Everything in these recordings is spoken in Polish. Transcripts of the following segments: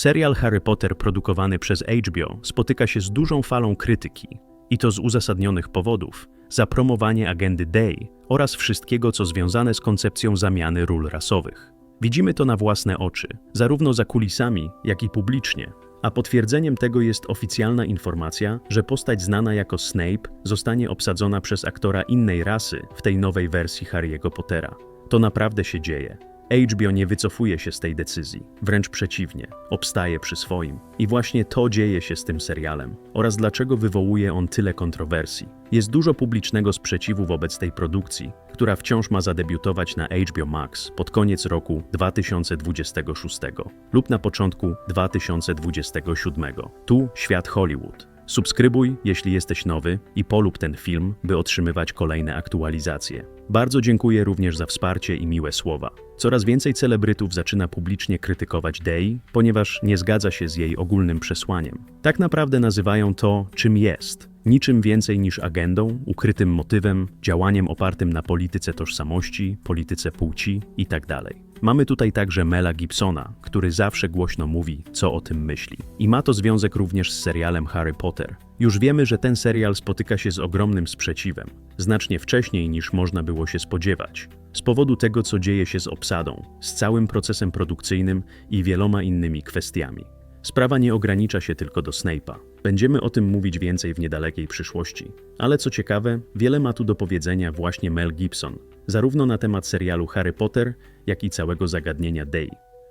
Serial Harry Potter produkowany przez HBO spotyka się z dużą falą krytyki, i to z uzasadnionych powodów, za promowanie agendy Day oraz wszystkiego, co związane z koncepcją zamiany ról rasowych. Widzimy to na własne oczy, zarówno za kulisami, jak i publicznie. A potwierdzeniem tego jest oficjalna informacja, że postać znana jako Snape zostanie obsadzona przez aktora innej rasy w tej nowej wersji Harry'ego Pottera. To naprawdę się dzieje. HBO nie wycofuje się z tej decyzji, wręcz przeciwnie, obstaje przy swoim. I właśnie to dzieje się z tym serialem oraz dlaczego wywołuje on tyle kontrowersji. Jest dużo publicznego sprzeciwu wobec tej produkcji, która wciąż ma zadebiutować na HBO Max pod koniec roku 2026 lub na początku 2027. Tu świat Hollywood. Subskrybuj, jeśli jesteś nowy i polub ten film, by otrzymywać kolejne aktualizacje. Bardzo dziękuję również za wsparcie i miłe słowa. Coraz więcej celebrytów zaczyna publicznie krytykować Day, ponieważ nie zgadza się z jej ogólnym przesłaniem. Tak naprawdę nazywają to czym jest. Niczym więcej niż agendą, ukrytym motywem, działaniem opartym na polityce tożsamości, polityce płci itd. Mamy tutaj także Mela Gibsona, który zawsze głośno mówi, co o tym myśli. I ma to związek również z serialem Harry Potter. Już wiemy, że ten serial spotyka się z ogromnym sprzeciwem, znacznie wcześniej niż można było się spodziewać. Z powodu tego, co dzieje się z obsadą, z całym procesem produkcyjnym i wieloma innymi kwestiami. Sprawa nie ogranicza się tylko do Snape'a. Będziemy o tym mówić więcej w niedalekiej przyszłości. Ale co ciekawe, wiele ma tu do powiedzenia właśnie Mel Gibson, zarówno na temat serialu Harry Potter, jak i całego zagadnienia Day.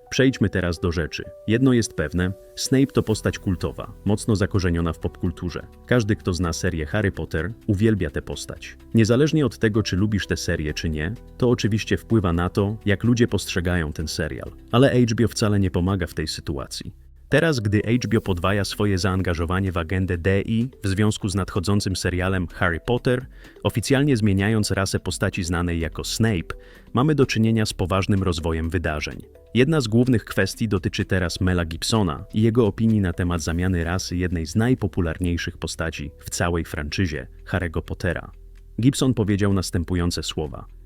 Przejdźmy teraz do rzeczy. Jedno jest pewne, Snape to postać kultowa, mocno zakorzeniona w popkulturze. Każdy, kto zna serię Harry Potter, uwielbia tę postać. Niezależnie od tego, czy lubisz tę serię, czy nie, to oczywiście wpływa na to, jak ludzie postrzegają ten serial. Ale HBO wcale nie pomaga w tej sytuacji. Teraz, gdy HBO podwaja swoje zaangażowanie w agendę DI w związku z nadchodzącym serialem Harry Potter, oficjalnie zmieniając rasę postaci znanej jako Snape, mamy do czynienia z poważnym rozwojem wydarzeń. Jedna z głównych kwestii dotyczy teraz Mela Gibsona i jego opinii na temat zamiany rasy jednej z najpopularniejszych postaci w całej franczyzie Harry'ego Pottera. Gibson powiedział następujące słowa –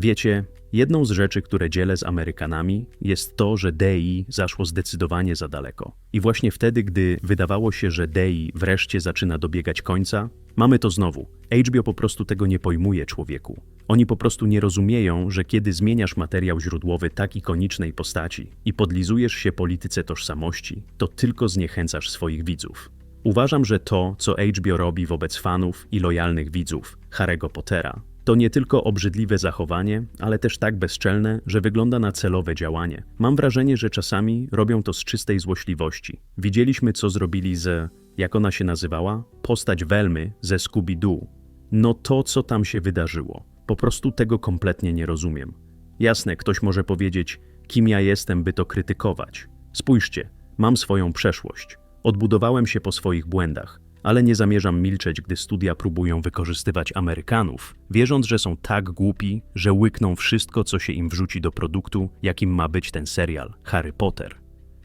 Wiecie, jedną z rzeczy, które dzielę z Amerykanami, jest to, że DEI zaszło zdecydowanie za daleko. I właśnie wtedy, gdy wydawało się, że DEI wreszcie zaczyna dobiegać końca, mamy to znowu. HBO po prostu tego nie pojmuje człowieku. Oni po prostu nie rozumieją, że kiedy zmieniasz materiał źródłowy tak ikonicznej postaci i podlizujesz się polityce tożsamości, to tylko zniechęcasz swoich widzów. Uważam, że to, co HBO robi wobec fanów i lojalnych widzów Harry'ego Pottera, to nie tylko obrzydliwe zachowanie, ale też tak bezczelne, że wygląda na celowe działanie. Mam wrażenie, że czasami robią to z czystej złośliwości. Widzieliśmy, co zrobili z, jak ona się nazywała, postać Welmy ze Scooby-Doo. No to, co tam się wydarzyło. Po prostu tego kompletnie nie rozumiem. Jasne, ktoś może powiedzieć, kim ja jestem, by to krytykować. Spójrzcie, mam swoją przeszłość. Odbudowałem się po swoich błędach ale nie zamierzam milczeć, gdy studia próbują wykorzystywać Amerykanów, wierząc, że są tak głupi, że łykną wszystko, co się im wrzuci do produktu, jakim ma być ten serial Harry Potter.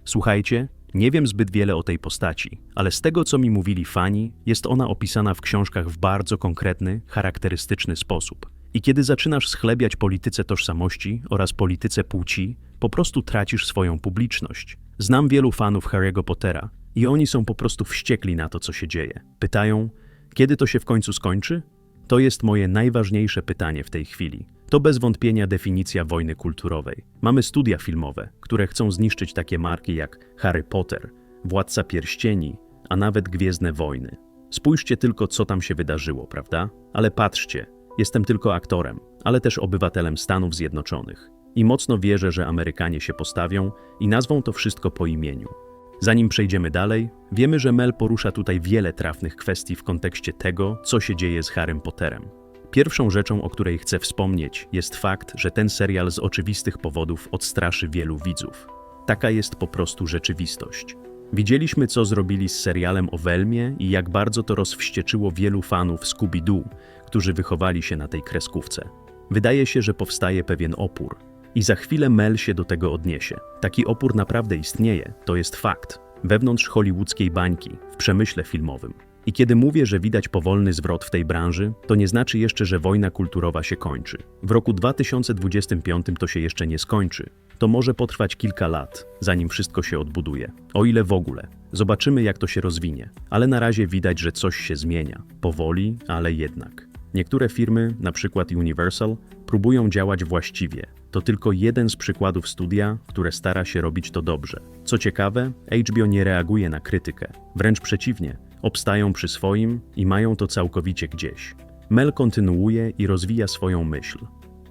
Słuchajcie, nie wiem zbyt wiele o tej postaci, ale z tego, co mi mówili fani, jest ona opisana w książkach w bardzo konkretny, charakterystyczny sposób. I kiedy zaczynasz schlebiać polityce tożsamości oraz polityce płci, po prostu tracisz swoją publiczność. Znam wielu fanów Harry'ego Pottera, i oni są po prostu wściekli na to, co się dzieje. Pytają, kiedy to się w końcu skończy? To jest moje najważniejsze pytanie w tej chwili. To bez wątpienia definicja wojny kulturowej. Mamy studia filmowe, które chcą zniszczyć takie marki jak Harry Potter, Władca Pierścieni, a nawet Gwiezdne Wojny. Spójrzcie tylko, co tam się wydarzyło, prawda? Ale patrzcie, jestem tylko aktorem, ale też obywatelem Stanów Zjednoczonych. I mocno wierzę, że Amerykanie się postawią i nazwą to wszystko po imieniu. Zanim przejdziemy dalej, wiemy, że Mel porusza tutaj wiele trafnych kwestii w kontekście tego, co się dzieje z Harrym Potterem. Pierwszą rzeczą, o której chcę wspomnieć, jest fakt, że ten serial z oczywistych powodów odstraszy wielu widzów. Taka jest po prostu rzeczywistość. Widzieliśmy, co zrobili z serialem o Welmie i jak bardzo to rozwścieczyło wielu fanów Scooby-Doo, którzy wychowali się na tej kreskówce. Wydaje się, że powstaje pewien opór, i za chwilę Mel się do tego odniesie. Taki opór naprawdę istnieje, to jest fakt. Wewnątrz hollywoodzkiej bańki, w przemyśle filmowym. I kiedy mówię, że widać powolny zwrot w tej branży, to nie znaczy jeszcze, że wojna kulturowa się kończy. W roku 2025 to się jeszcze nie skończy. to może potrwać kilka lat, zanim wszystko się odbuduje. O ile w ogóle. Zobaczymy, jak to się rozwinie. Ale na razie widać, że coś się zmienia. Powoli, ale jednak. Niektóre firmy, na przykład Universal, próbują działać właściwie. To tylko jeden z przykładów studia, które stara się robić to dobrze. Co ciekawe, HBO nie reaguje na krytykę. Wręcz przeciwnie, obstają przy swoim i mają to całkowicie gdzieś. Mel kontynuuje i rozwija swoją myśl.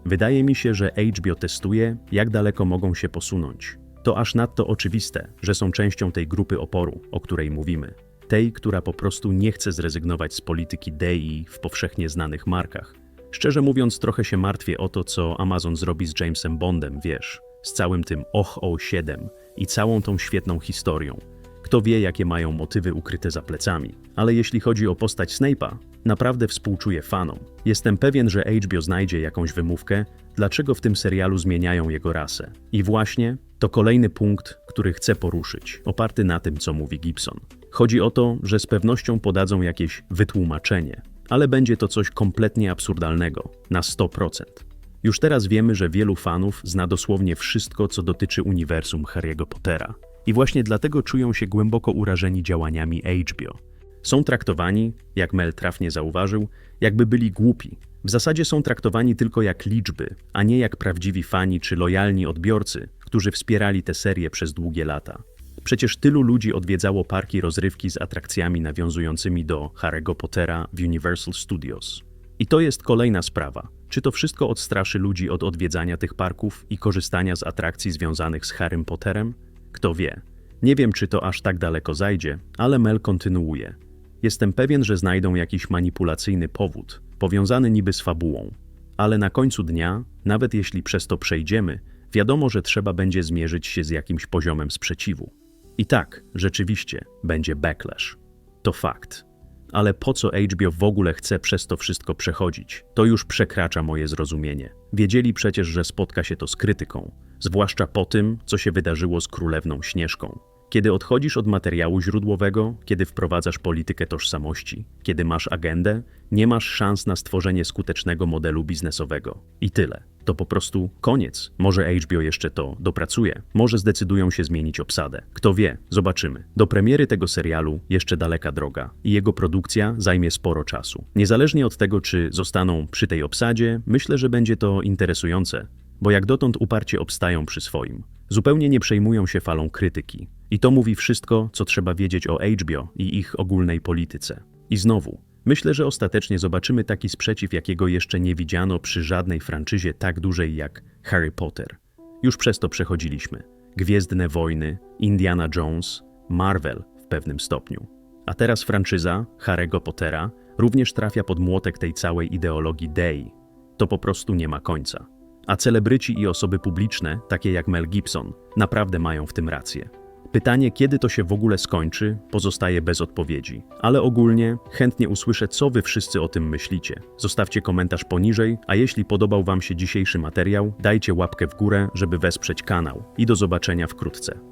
Wydaje mi się, że HBO testuje, jak daleko mogą się posunąć. To aż nadto oczywiste, że są częścią tej grupy oporu, o której mówimy. Tej, która po prostu nie chce zrezygnować z polityki DEI w powszechnie znanych markach. Szczerze mówiąc, trochę się martwię o to, co Amazon zrobi z Jamesem Bondem, wiesz, z całym tym Och o 7 i całą tą świetną historią. Kto wie, jakie mają motywy ukryte za plecami. Ale jeśli chodzi o postać Snape'a, naprawdę współczuję fanom. Jestem pewien, że HBO znajdzie jakąś wymówkę, dlaczego w tym serialu zmieniają jego rasę. I właśnie to kolejny punkt, który chcę poruszyć, oparty na tym, co mówi Gibson. Chodzi o to, że z pewnością podadzą jakieś wytłumaczenie, ale będzie to coś kompletnie absurdalnego, na 100%. Już teraz wiemy, że wielu fanów zna dosłownie wszystko, co dotyczy uniwersum Harry'ego Pottera. I właśnie dlatego czują się głęboko urażeni działaniami HBO. Są traktowani, jak Mel trafnie zauważył, jakby byli głupi. W zasadzie są traktowani tylko jak liczby, a nie jak prawdziwi fani czy lojalni odbiorcy, którzy wspierali tę serię przez długie lata. Przecież tylu ludzi odwiedzało parki rozrywki z atrakcjami nawiązującymi do Harry'ego Pottera w Universal Studios. I to jest kolejna sprawa. Czy to wszystko odstraszy ludzi od odwiedzania tych parków i korzystania z atrakcji związanych z Harrym Potterem? Kto wie. Nie wiem, czy to aż tak daleko zajdzie, ale Mel kontynuuje. Jestem pewien, że znajdą jakiś manipulacyjny powód, powiązany niby z fabułą. Ale na końcu dnia, nawet jeśli przez to przejdziemy, wiadomo, że trzeba będzie zmierzyć się z jakimś poziomem sprzeciwu. I tak, rzeczywiście, będzie backlash. To fakt. Ale po co HBO w ogóle chce przez to wszystko przechodzić? To już przekracza moje zrozumienie. Wiedzieli przecież, że spotka się to z krytyką, zwłaszcza po tym, co się wydarzyło z królewną Śnieżką. Kiedy odchodzisz od materiału źródłowego, kiedy wprowadzasz politykę tożsamości, kiedy masz agendę, nie masz szans na stworzenie skutecznego modelu biznesowego. I tyle. To po prostu koniec. Może HBO jeszcze to dopracuje, może zdecydują się zmienić obsadę. Kto wie, zobaczymy. Do premiery tego serialu jeszcze daleka droga i jego produkcja zajmie sporo czasu. Niezależnie od tego, czy zostaną przy tej obsadzie, myślę, że będzie to interesujące, bo jak dotąd uparcie obstają przy swoim. Zupełnie nie przejmują się falą krytyki. I to mówi wszystko, co trzeba wiedzieć o HBO i ich ogólnej polityce. I znowu, myślę, że ostatecznie zobaczymy taki sprzeciw, jakiego jeszcze nie widziano przy żadnej franczyzie tak dużej jak Harry Potter. Już przez to przechodziliśmy. Gwiezdne Wojny, Indiana Jones, Marvel w pewnym stopniu. A teraz franczyza Harry'ego Pottera również trafia pod młotek tej całej ideologii Dei. To po prostu nie ma końca. A celebryci i osoby publiczne, takie jak Mel Gibson, naprawdę mają w tym rację. Pytanie, kiedy to się w ogóle skończy, pozostaje bez odpowiedzi. Ale ogólnie chętnie usłyszę, co wy wszyscy o tym myślicie. Zostawcie komentarz poniżej, a jeśli podobał wam się dzisiejszy materiał, dajcie łapkę w górę, żeby wesprzeć kanał. I do zobaczenia wkrótce.